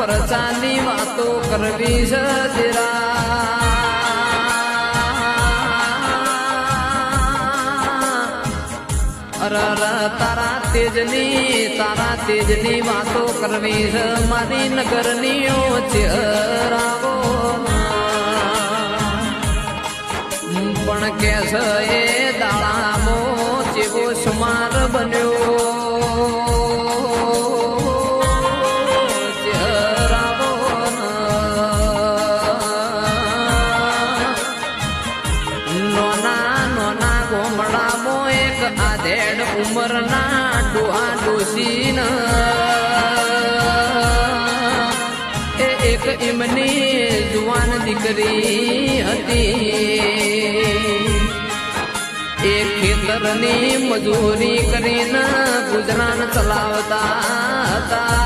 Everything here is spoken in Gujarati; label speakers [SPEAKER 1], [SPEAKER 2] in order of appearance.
[SPEAKER 1] પરચાની વાતો કરવી જરા. અર તારા તેજની તારા તેજની વાતો કરવી છે મારી નગરની ચહેરાવો પણ કે છે એ દાડામો જેવો સુમાર બન્યો નોના નોના ગોમડામાં એક આધેડ ઉંમરના ડોહા ડોસીન એ એક એમની જુવાન દીકરી હતી. એ ખેતરની મજૂરી કરીને ગુજરાન ચલાવતા હતા.